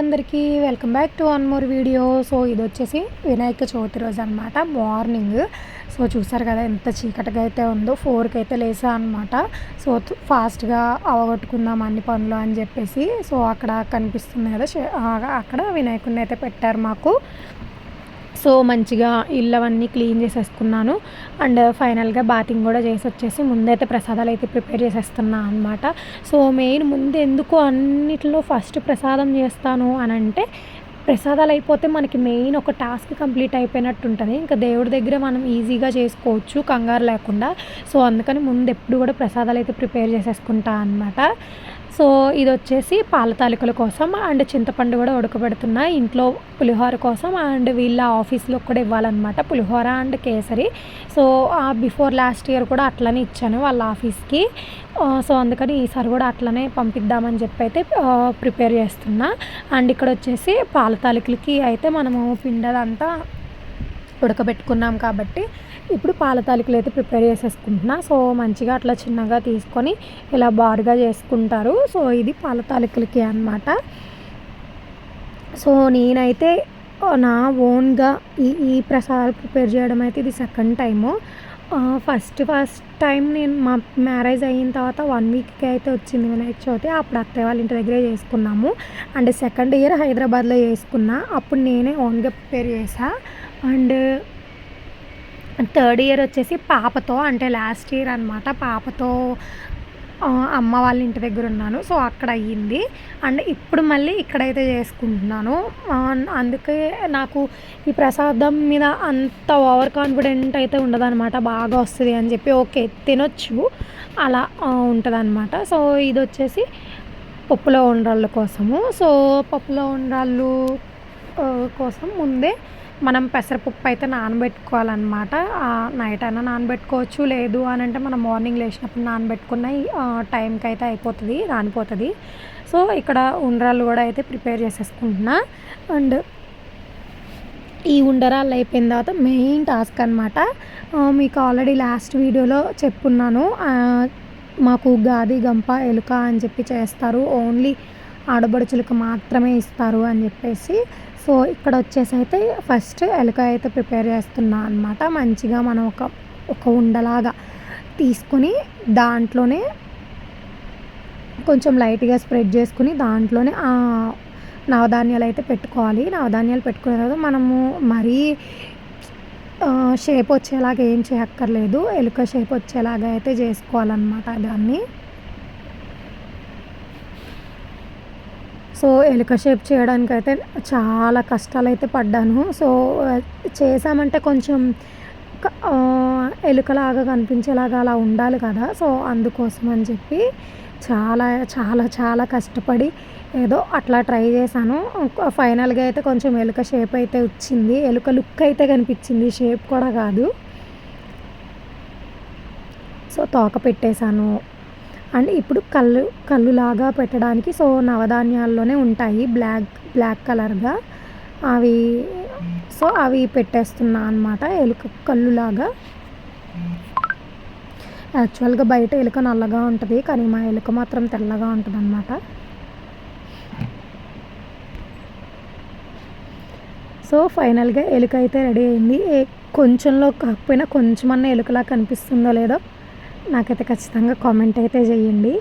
అందరికీ welcome back to one more video. So ఇది వచ్చేసి వినాయక చవితి రోజు అనమాట మార్నింగ్. సో చూసారు కదా ఎంత చీకటిగా అయితే ఉందో ఫోర్కి అయితే లేసా అనమాట సో ఫాస్ట్గా అవగొట్టుకుందాం అన్ని పనులు అని చెప్పేసి. సో అక్కడ కనిపిస్తుంది కదా అక్కడ వినాయకుడిని అయితే పెట్టారు మాకు. సో మంచిగా ఇల్లు అవన్నీ క్లీన్ చేసేసుకున్నాను. అండ్ ఫైనల్గా బాతింగ్ కూడా చేసి వచ్చేసి ముందైతే ప్రసాదాలు అయితే ప్రిపేర్ చేసేస్తున్నాను అనమాట సో మెయిన్ ముందు ఎందుకు అన్నిటిలో ఫస్ట్ ప్రసాదం చేస్తాను అని అంటే ప్రసాదాలు అయిపోతే మనకి మెయిన్ ఒక టాస్క్ కంప్లీట్ అయిపోయినట్టు ఉంటుంది ఇంకా దేవుడి దగ్గర మనం ఈజీగా చేసుకోవచ్చు కంగారు లేకుండా. సో అందుకని ముందు ఎప్పుడు కూడా ప్రసాదాలు అయితే ప్రిపేర్ చేసేసుకుంటా అనమాట సో ఇది వచ్చేసి పాల తాలికల కోసం అండ్ చింతపండు కూడా ఉడకబెడుతున్నాయి ఇంట్లో పులిహోర కోసం అండ్ వీళ్ళ ఆఫీస్లో కూడా ఇవ్వాలన్నమాట పులిహోర and kesari. So before last year కూడా అట్లనే ఇచ్చాను వాళ్ళ ఆఫీస్కి. సో అందుకని ఈసారి కూడా అట్లనే పంపిద్దామని చెప్పి అయితే ప్రిపేర్ చేస్తున్నా. అండ్ ఇక్కడ వచ్చేసి పాల తాలికలకి అయితే మనము పిండదంతా ఉడకబెట్టుకున్నాం కాబట్టి ఇప్పుడు పాల తాలికలు అయితే ప్రిపేర్ చేసేసుకుంటున్నా. సో మంచిగా అట్లా చిన్నగా తీసుకొని ఇలా బారుగా చేసుకుంటారు. సో ఇది పాల తాలికలకి అనమాట సో నేనైతే నా ఓన్గా ఈ ఈ ప్రసాదాలు ప్రిపేర్ చేయడం అయితే ఇది second time. First first time నేను మా మ్యారేజ్ అయిన తర్వాత వన్ వీక్కి అయితే వచ్చింది వినాయక చవితి. అప్పుడు అత్తయ్య వాళ్ళ ఇంటి దగ్గరే చేసుకున్నాము. అండ్ సెకండ్ ఇయర్ హైదరాబాద్లో చేసుకున్నా. అప్పుడు నేనే ఓన్గా ప్రిపేర్ చేసా అండ్ థర్డ్ ఇయర్ వచ్చేసి పాపతో అంటే లాస్ట్ ఇయర్ అనమాట పాపతో అమ్మ వాళ్ళ ఇంటి దగ్గర ఉన్నాను. సో అక్కడ అయ్యింది. అండ్ ఇప్పుడు మళ్ళీ ఇక్కడైతే చేసుకుంటున్నాను. అందుకే నాకు ఈ ప్రసాదం మీద అంత ఓవర్ కాన్ఫిడెంట్ అయితే ఉండదన్నమాట. బాగా వస్తుంది అని చెప్పి ఓకే తినొచ్చు. అలా ఉంటుంది సో ఇది వచ్చేసి పప్పులో ఉండ్రాళ్ళ కోసము. సో పప్పులో ఉండ్రాళ్ళు కోసం ముందే మనం పెసరపప్పు అయితే నానబెట్టుకోవాలన్నమాట. నైట్ అయినా నానబెట్టుకోవచ్చు. లేదు అని అంటే మనం మార్నింగ్ లేచినప్పుడు నానబెట్టుకున్న టైంకి అయితే అయిపోతుంది రానిపోతుంది. సో ఇక్కడ ఉండ్రాలు కూడా అయితే ప్రిపేర్ చేసేసుకుంటున్నా. అండ్ ఈ ఉండరాలు అయిపోయిన తర్వాత మెయిన్ టాస్క్ అనమాట మీకు ఆల్రెడీ లాస్ట్ వీడియోలో చెప్పున్నాను. మాకు గాది గంప ఎలుక అని చెప్పి చేస్తారు. ఓన్లీ ఆడబడుచులకు మాత్రమే ఇస్తారు అని చెప్పేసి. సో ఇక్కడ వచ్చేసి అయితే ఫస్ట్ ఎలుక అయితే ప్రిపేర్ చేస్తున్నా అనమాట మంచిగా మనం ఒక ఒక ఉండలాగా తీసుకొని దాంట్లోనే కొంచెం లైట్గా స్ప్రెడ్ చేసుకుని దాంట్లోనే నవధాన్యాలు అయితే పెట్టుకోవాలి. నవధాన్యాలు పెట్టుకున్న తర్వాత మనము మరీ షేప్ వచ్చేలాగా ఏం చేయక్కర్లేదు. ఎలుక షేప్ వచ్చేలాగా అయితే చేసుకోవాలన్నమాట దాన్ని. సో ఎలుక షేప్ చేయడానికి అయితే చాలా కష్టాలు అయితే పడ్డాను. సో చేసామంటే కొంచెం ఎలుకలాగా కనిపించేలాగా అలా ఉండాలి కదా. సో అందుకోసం అని చెప్పి చాలా చాలా చాలా కష్టపడి ఏదో అట్లా ట్రై చేశాను. ఫైనల్గా అయితే కొంచెం ఎలుక షేప్ అయితే వచ్చింది. ఎలుక లుక్ అయితే కనిపించింది. షేప్ కూడా కాదు. సో తోక పెట్టేశాను. అండ్ ఇప్పుడు కళ్ళు కళ్ళులాగా పెట్టడానికి సో నవధాన్యాల్లోనే ఉంటాయి బ్లాక్ బ్లాక్ కలర్గా. అవి సో అవి పెట్టేస్తున్నా అనమాట ఎలుక కళ్ళులాగా. యాక్చువల్గా బయట ఎలుక నల్లగా ఉంటుంది కానీ మా ఎలుక మాత్రం తెల్లగా ఉంటుంది అనమాట సో ఫైనల్గా ఎలుక అయితే రెడీ అయింది. కొంచెంలో కాకపోయినా కొంచెమన్నా ఎలుకలా కనిపిస్తుందో లేదో నాకైతే ఖచ్చితంగా కామెంట్ అయితే చేయండి.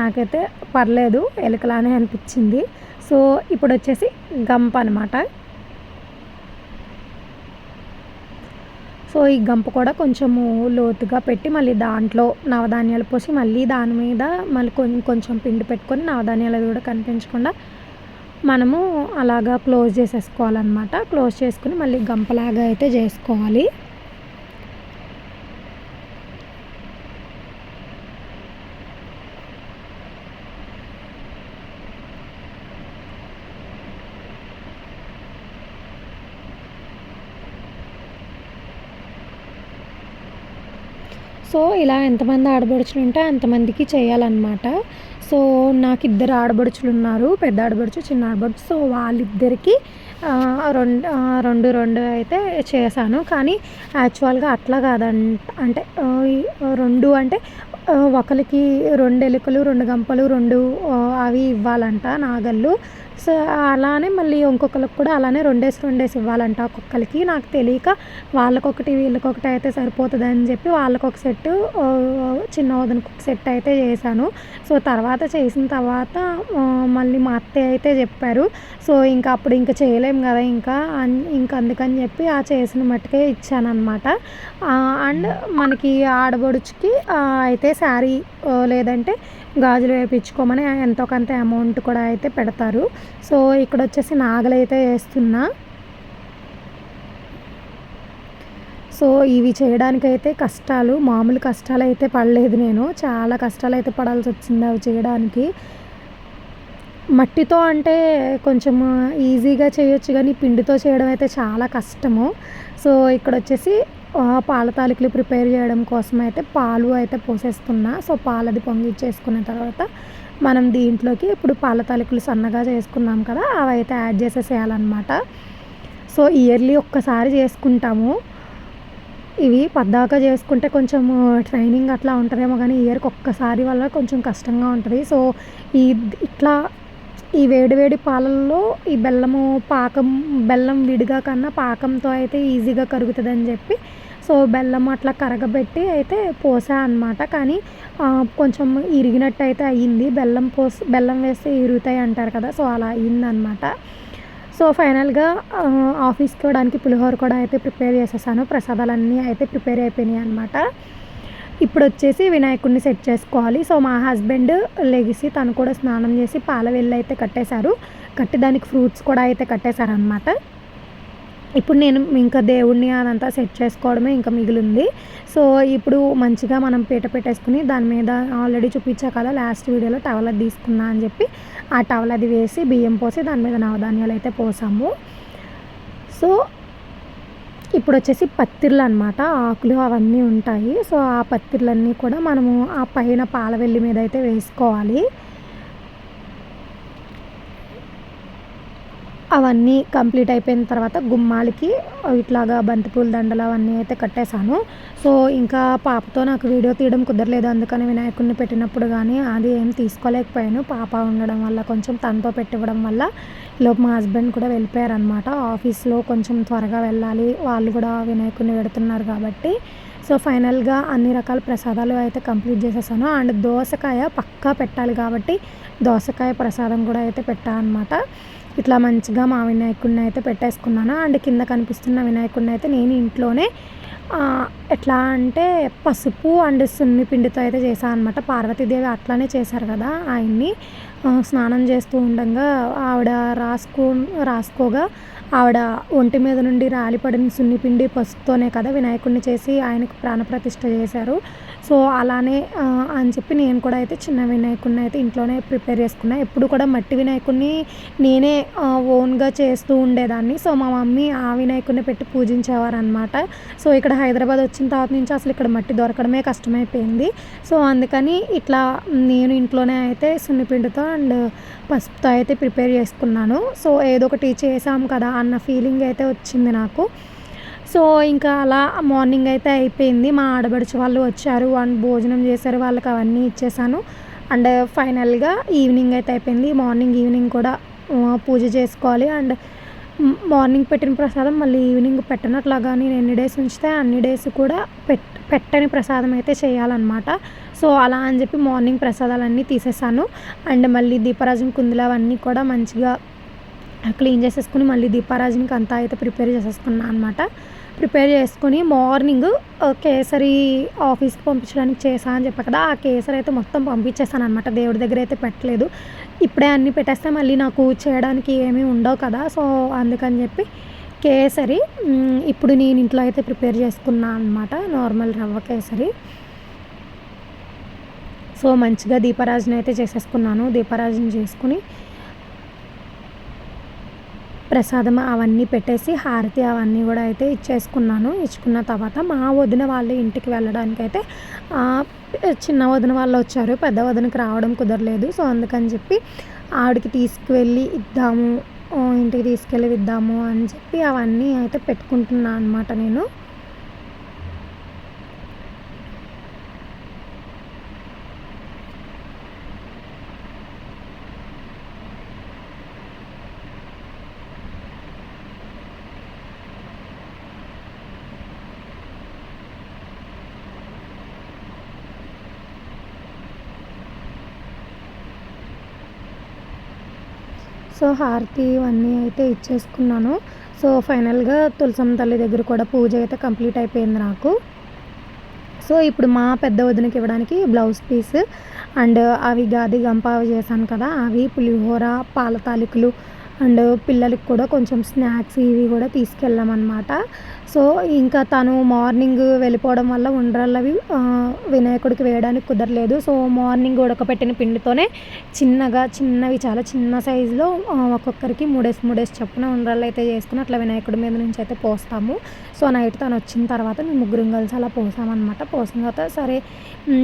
నాకైతే పర్లేదు ఎలుకలానే అనిపించింది. సో ఇప్పుడు వచ్చేసి గంప అనమాట సో ఈ గంప కూడా కొంచెము లోతుగా పెట్టి మళ్ళీ దాంట్లో నవధాన్యాలు పోసి మళ్ళీ దాని మీద మళ్ళీ కొంచెం కొంచెం పిండి పెట్టుకొని నవధాన్యాలు కూడా కనిపించకుండా మనము అలాగా క్లోజ్ చేసేసుకోవాలన్నమాట. క్లోజ్ చేసుకుని మళ్ళీ గంపలాగా అయితే చేసుకోవాలి. సో ఇలా ఎంతమంది ఆడబడుచులు ఉంటే అంతమందికి చేయాలన్నమాట. సో నాకు ఇద్దరు ఆడబడుచులు ఉన్నారు పెద్ద ఆడబడుచు చిన్న ఆడబడుచు సో వాళ్ళిద్దరికి రెండు రెండు రెండు అయితే చేశాను. కానీ యాక్చువల్గా అట్లా కాదంట అంటే రెండు అంటే ఒకరికి రెండు ఎలుకలు రెండు గంపలు రెండు అవి ఇవ్వాలంట నాగళ్ళు. సో అలానే మళ్ళీ ఇంకొకరికి కూడా అలానే రెండేసి రెండేసి ఇవ్వాలంట ఒక్కొక్కరికి. నాకు తెలియక వాళ్ళకొకటి వీళ్ళకొకటి అయితే సరిపోతుంది అని చెప్పి వాళ్ళకొక ఒక సెట్ చిన్న వదనకు ఒక సెట్ అయితే చేశాను. సో తర్వాత చేసిన తర్వాత మళ్ళీ మా అత్తయ్య అయితే చెప్పారు. సో ఇంకా అప్పుడు ఇంకా చేయలేం కదా ఇంకా ఇంకా అందుకని చెప్పి ఆ చేసిన మట్టుకే ఇచ్చానమాట అండ్ మనకి ఆడబడుచుకి అయితే శారీ లేదంటే గాజులు వేయించుకోమని ఎంతో కొంత అమౌంట్ కూడా అయితే పెడతారు. సో ఇక్కడ వచ్చేసి నాగలు అయితే వేస్తున్నా. సో ఇవి చేయడానికైతే కష్టాలు మామూలు కష్టాలు అయితే పడలేదు నేను. చాలా కష్టాలు అయితే పడాల్సి వచ్చింది అవి చేయడానికి. మట్టితో అంటే కొంచెం ఈజీగా చేయొచ్చు కానీ పిండితో చేయడం అయితే చాలా కష్టము. సో ఇక్కడ వచ్చేసి పాల తాలికలు ప్రిపేర్ చేయడం కోసం అయితే పాలు అయితే పోసేస్తున్నా. సో పాలది పొంగిచ్చేసుకున్న తర్వాత మనం దీంట్లోకి ఇప్పుడు పాల తాలికలు సన్నగా చేసుకున్నాం కదా అవి అయితే యాడ్ చేసేసేయాలన్నమాట. సో ఇయర్లీ ఒక్కసారి చేసుకుంటాము. ఇవి పద్దాక చేసుకుంటే కొంచెం ట్రైనింగ్ అట్లా ఉంటుందేమో కానీ ఇయర్కి ఒక్కసారి వల్ల కొంచెం కష్టంగా ఉంటుంది. సో ఈ ఇట్లా ఈ వేడివేడి పాలల్లో ఈ బెల్లము పాకం బెల్లం విడిగా కన్నా పాకంతో అయితే ఈజీగా కరుగుతుందని చెప్పి సో బెల్లం అట్లా కరగబెట్టి అయితే పోసా అనమాట కానీ కొంచెం ఇరిగినట్టు అయితే అయ్యింది. బెల్లం పోస్ బెల్లం వేస్తే ఇరుగుతాయి అంటారు కదా సో అలా అయ్యిందనమాట సో ఫైనల్గా ఆఫీస్కి పోవడానికి పులిహోర కూడా అయితే ప్రిపేర్ చేసేసాను. ప్రసాదాలన్నీ అయితే ప్రిపేర్ అయిపోయినాయి అనమాట ఇప్పుడు వచ్చేసి వినాయకుడిని సెట్ చేసుకోవాలి. సో మా హస్బెండ్ లెగిసి తను కూడా స్నానం చేసి పాల వెళ్ళి అయితే కట్టేశారు. కట్టి దానికి ఫ్రూట్స్ కూడా అయితే కట్టేశారనమాట ఇప్పుడు నేను ఇంకా దేవుడిని అదంతా సెట్ చేసుకోవడమే ఇంకా మిగిలింది. సో ఇప్పుడు మంచిగా మనం పీట పెట్టేసుకుని దాని మీద ఆల్రెడీ చూపించా కదా లాస్ట్ వీడియోలో టవల్ అది తీసుకున్నా అని చెప్పి ఆ టవల్ అది వేసి బియ్యం పోసి దాని మీద నవధాన్యాలు అయితే పోసాము. సో ఇప్పుడు వచ్చేసి పత్తిర్లు అనమాట ఆకులు అవన్నీ ఉంటాయి. సో ఆ పత్తిర్లన్నీ కూడా మనము ఆ పైన పాలవెల్లి మీద అయితే వేసుకోవాలి. అవన్నీ కంప్లీట్ అయిపోయిన తర్వాత గుమ్మాలకి ఇట్లాగా బంతిపూల దండలు అవన్నీ అయితే కట్టేశాను. సో ఇంకా పాపతో నాకు వీడియో తీయడం కుదరలేదు. అందుకని వినాయకుడిని పెట్టినప్పుడు కానీ అది ఏం తీసుకోలేకపోయాను. పాప ఉండడం వల్ల కొంచెం తనతో పెట్టివ్వడం వల్ల లోపు మా హస్బెండ్ కూడా వెళ్ళిపోయారనమాట ఆఫీస్లో కొంచెం త్వరగా వెళ్ళాలి. వాళ్ళు కూడా వినాయకుడిని పెడుతున్నారు కాబట్టి. సో ఫైనల్గా అన్ని రకాల ప్రసాదాలు అయితే కంప్లీట్ చేసేసాను. అండ్ దోసకాయ పక్కా పెట్టాలి కాబట్టి దోసకాయ ప్రసాదం కూడా అయితే పెట్టా అనమాట ఇట్లా మంచిగా మా వినాయకుడిని అయితే పెట్టేసుకున్నాను. అండ్ కింద కనిపిస్తున్న వినాయకుడిని అయితే నేను ఇంట్లోనే ఎట్లా అంటే పసుపు అండ్ సున్ని పిండితో అయితే చేశాను అనమాట పార్వతీదేవి అట్లానే చేశారు కదా ఆయన్ని. స్నానం చేస్తూ ఉండగా ఆవిడ రాసుకో రాసుకోగా ఆవిడ ఒంటి మీద నుండి రాలిపడిన సున్నిపిండి పసుపుతోనే కదా వినాయకుడిని చేసి ఆయనకు ప్రాణప్రతిష్ఠ చేశారు. సో అలానే అని చెప్పి నేను కూడా అయితే చిన్న వినాయకుడిని అయితే ఇంట్లోనే ప్రిపేర్ చేసుకున్నా. ఎప్పుడు కూడా మట్టి వినాయకుడిని నేనే ఓన్గా చేస్తూ ఉండేదాన్ని. సో మా మమ్మీ ఆ వినాయకుడిని పెట్టి పూజించేవారు అనమాట సో ఇక్కడ హైదరాబాద్ వచ్చిన తర్వాత నుంచి అసలు ఇక్కడ మట్టి దొరకడమే కష్టమైపోయింది. సో అందుకని ఇట్లా నేను ఇంట్లోనే అయితే సున్నిపిండితో అండ్ పసుపుతో అయితే ప్రిపేర్ చేసుకున్నాను. సో ఏదో ఒకటి చేసాం కదా అన్న ఫీలింగ్ అయితే వచ్చింది నాకు. సో ఇంకా అలా మార్నింగ్ అయితే అయిపోయింది. మా ఆడబడుచు వాళ్ళు వచ్చారు అండ్ భోజనం చేశారు వాళ్ళకి అవన్నీ ఇచ్చేసాను. అండ్ ఫైనల్గా ఈవినింగ్ అయితే అయిపోయింది. మార్నింగ్ ఈవినింగ్ కూడా పూజ చేసుకోవాలి. అండ్ మార్నింగ్ పెట్టిన ప్రసాదం మళ్ళీ ఈవినింగ్ పెట్టనట్లాగా నేను ఎన్ని డేస్ ఉంచితే అన్ని డేస్ కూడా పెట్ పెట్టని ప్రసాదం అయితే చేయాలన్నమాట. సో అలా అని చెప్పి మార్నింగ్ ప్రసాదాలన్నీ తీసేసాను. అండ్ మళ్ళీ దీపరాజం కుందులు అవన్నీ కూడా మంచిగా క్లీన్ చేసేసుకుని మళ్ళీ దీపారాజునికి అంతా అయితే ప్రిపేర్ చేసేసుకున్నాను అనమాట ప్రిపేర్ చేసుకుని మార్నింగ్ కేసరి ఆఫీస్కి పంపించడానికి చేసా అని చెప్పా కదా ఆ కేసరి అయితే మొత్తం పంపించేసాను అనమాట దేవుడి దగ్గర అయితే పెట్టలేదు. ఇప్పుడే అన్నీ పెట్టేస్తే మళ్ళీ నాకు చేయడానికి ఏమీ ఉండవు కదా సో అందుకని చెప్పి కేసరి ఇప్పుడు నేను ఇంట్లో అయితే ప్రిపేర్ చేసుకున్నాను అనమాట నార్మల్ రవ్వ కేసరి. సో మంచిగా దీపారాజన అయితే చేసేసుకున్నాను. దీపారాజన చేసుకుని ప్రసాదం అవన్నీ పెట్టేసి హారతి అవన్నీ కూడా అయితే ఇచ్చేసుకున్నాను. ఇచ్చుకున్న తర్వాత మా వదిన వాళ్ళ ఇంటికి వెళ్ళడానికి అయితే చిన్న వదిన వాళ్ళు వచ్చారు. పెద్ద వదినకి రావడం కుదరలేదు. సో అందుకని చెప్పి ఆవిడకి తీసుకువెళ్ళి ఇద్దాము ఇంటికి తీసుకెళ్ళి ఇద్దాము అని చెప్పి అవన్నీ అయితే పెట్టుకుంటున్నాను అనమాట నేను. సో హారతి ఇవన్నీ అయితే ఇచ్చేసుకున్నాను. సో ఫైనల్గా తులసమ్మ తల్లి దగ్గర కూడా పూజ అయితే కంప్లీట్ అయిపోయింది నాకు. సో ఇప్పుడు మా పెద్ద వదినకి ఇవ్వడానికి బ్లౌజ్ పీస్ అండ్ అవి గాది గంప అవి చేశాను కదా అవి పులిహోర పాల తాలికలు అండ్ పిల్లలకి కూడా కొంచెం స్నాక్స్ ఇవి కూడా తీసుకెళ్ళామన్నమాట. సో ఇంకా తను మార్నింగ్ వెళ్ళిపోవడం వల్ల ఉండ్రాళ్ళవి వినాయకుడికి వేయడానికి కుదరలేదు. సో మార్నింగ్ ఉడకపెట్టిన పిండితోనే చిన్నగా చిన్నవి చాలా చిన్న సైజులో ఒక్కొక్కరికి మూడేసి మూడేసి చొప్పున ఉండ్రాళ్ళు అయితే చేసుకుని అట్లా వినాయకుడి మీద నుంచి అయితే పోస్తాము. సో నైట్ తను వచ్చిన తర్వాత మేము ముగ్గురం కలిసి అలా పోసామన్నమాట. పోసిన తర్వాత సరే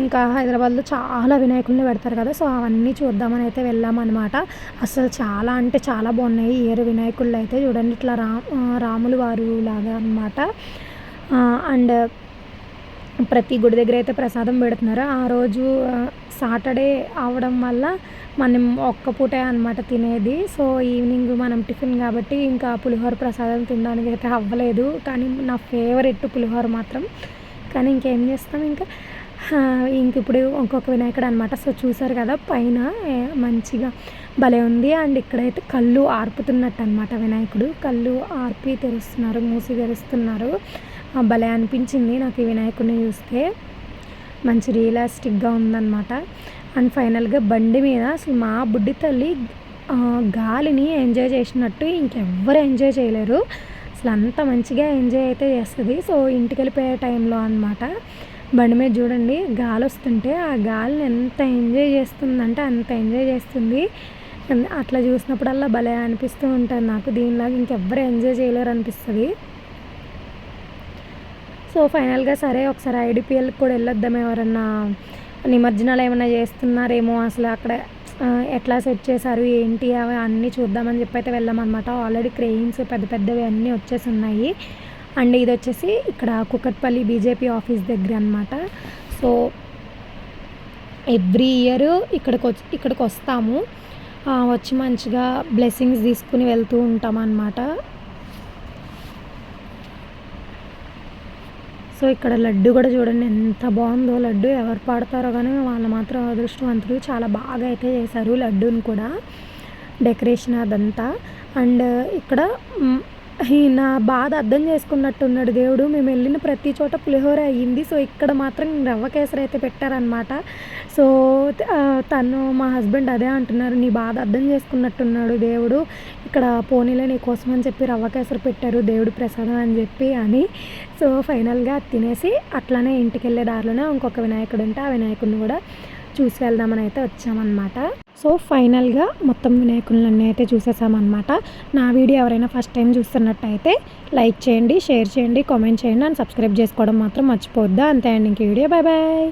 ఇంకా హైదరాబాద్లో చాలా వినాయకుడిని పెడతారు కదా సో అవన్నీ చూద్దామని అయితే వెళ్ళామన్నమాట. అసలు చాలా అంటే చాలా బాగున్నాయి. ఏరు వినాయకుళ్ళు అయితే చూడండి ఇట్లా రా రాములు వారు లాగా అనమాట అండ్ ప్రతి గుడి దగ్గర అయితే ప్రసాదం పెడుతున్నారు. ఆ రోజు సాటర్డే అవడం వల్ల మనం ఒక్క పూటే అనమాట తినేది. సో ఈవినింగ్ మనం టిఫిన్ కాబట్టి ఇంకా పులిహోర ప్రసాదం తినడానికి అయితే అవ్వలేదు. కానీ నా ఫేవరెట్ పులిహోర మాత్రం. కానీ ఇంకేం చేస్తాం ఇంకా? ఇంక ఇప్పుడు ఇంకొక వినాయకుడు అనమాట సో చూసారు కదా పైన మంచిగా భలే ఉంది. అండ్ ఇక్కడైతే కళ్ళు ఆర్పుతున్నట్టు అనమాట వినాయకుడు. కళ్ళు ఆర్పి తెరుస్తున్నారు మూసి తెరుస్తున్నారు. భలే అనిపించింది నాకు ఈ వినాయకుడిని చూస్తే. మంచి రియలిస్టిక్గా ఉందన్నమాట. అండ్ ఫైనల్గా బండి మీద అసలు మా బుడ్డి తల్లి గాలిని ఎంజాయ్ చేసినట్టు ఇంకెవ్వరు ఎంజాయ్ చేయలేరు. అసలు అంత మంచిగా ఎంజాయ్ అయితే చేస్తుంది. సో ఇంటికి వెళ్ళిపోయే టైంలో అనమాట బండి మీద చూడండి గాలి వస్తుంటే ఆ గాలిని ఎంత ఎంజాయ్ చేస్తుందంటే అంత ఎంజాయ్ చేస్తుంది. అట్లా చూసినప్పుడల్లా భలే అనిపిస్తూ ఉంటుంది నాకు. దీనిలాగా ఇంకెవ్వరు ఎంజాయ్ చేయలేరు అనిపిస్తుంది. సో ఫైనల్గా సరే ఒకసారి ఐడిపిఎల్కి కూడా వెళ్ళొద్దాం ఎవరన్నా. నిమజ్జనాలు ఏమైనా చేస్తున్నారేమో అసలు అక్కడ ఎట్లా సెట్ చేశారు ఏంటి అవి అన్నీ చూద్దామని చెప్పి అయితే వెళ్ళామన్నమాట. ఆల్రెడీ క్రెయిన్స్ పెద్ద పెద్దవి అన్నీ వచ్చేసి ఉన్నాయి. అండ్ ఇది వచ్చేసి ఇక్కడ కుకట్పల్లి బీజేపీ ఆఫీస్ దగ్గర అనమాట సో ఎవ్రీ ఇయర్ ఇక్కడికి వచ్చి ఇక్కడికి వస్తాము వచ్చి మంచిగా బ్లెస్సింగ్స్ తీసుకుని వెళ్తూ ఉంటాం అన్నమాట. సో ఇక్కడ లడ్డు కూడా చూడండి ఎంత బాగుందో. లడ్డు ఎవరు పాడతారో కానీ వాళ్ళు మాత్రం అదృష్టవంతులు. చాలా బాగా అయితే చేశారు లడ్డూని కూడా. డెకరేషన్ అదంతా. అండ్ ఇక్కడ నా బాధ అర్థం చేసుకున్నట్టున్నాడు దేవుడు. మేము వెళ్ళిన ప్రతి చోట పులిహోర అయ్యింది. సో ఇక్కడ మాత్రం రవ్వ కేసరి అయితే పెట్టారనమాట సో తను మా హస్బెండ్ అదే అంటున్నారు. నీ బాధ అర్థం చేసుకున్నట్టున్నాడు దేవుడు. ఇక్కడ పోనీలే నీ కోసం అని చెప్పి రవ్వ కేసరి పెట్టారు. దేవుడు ప్రసాదం అని చెప్పి అని. సో ఫైనల్గా తినేసి అట్లానే ఇంటికి వెళ్ళే దారిలోనే ఇంకొక వినాయకుడు ఉంటే ఆ వినాయకుడిని కూడా చూసి వెళ్దామని అయితే వచ్చామన్నమాట. సో ఫైనల్గా మొత్తం వినాయకులన్నీ అయితే చూసేసామన్నమాట. నా వీడియో ఎవరైనా ఫస్ట్ టైం చూస్తున్నట్టయితే లైక్ చేయండి షేర్ చేయండి కామెంట్ చేయండి అండ్ సబ్స్క్రైబ్ చేసుకోవడం మాత్రం మర్చిపోద్దా అంతే అండి ఇంక వీడియో. Bye bye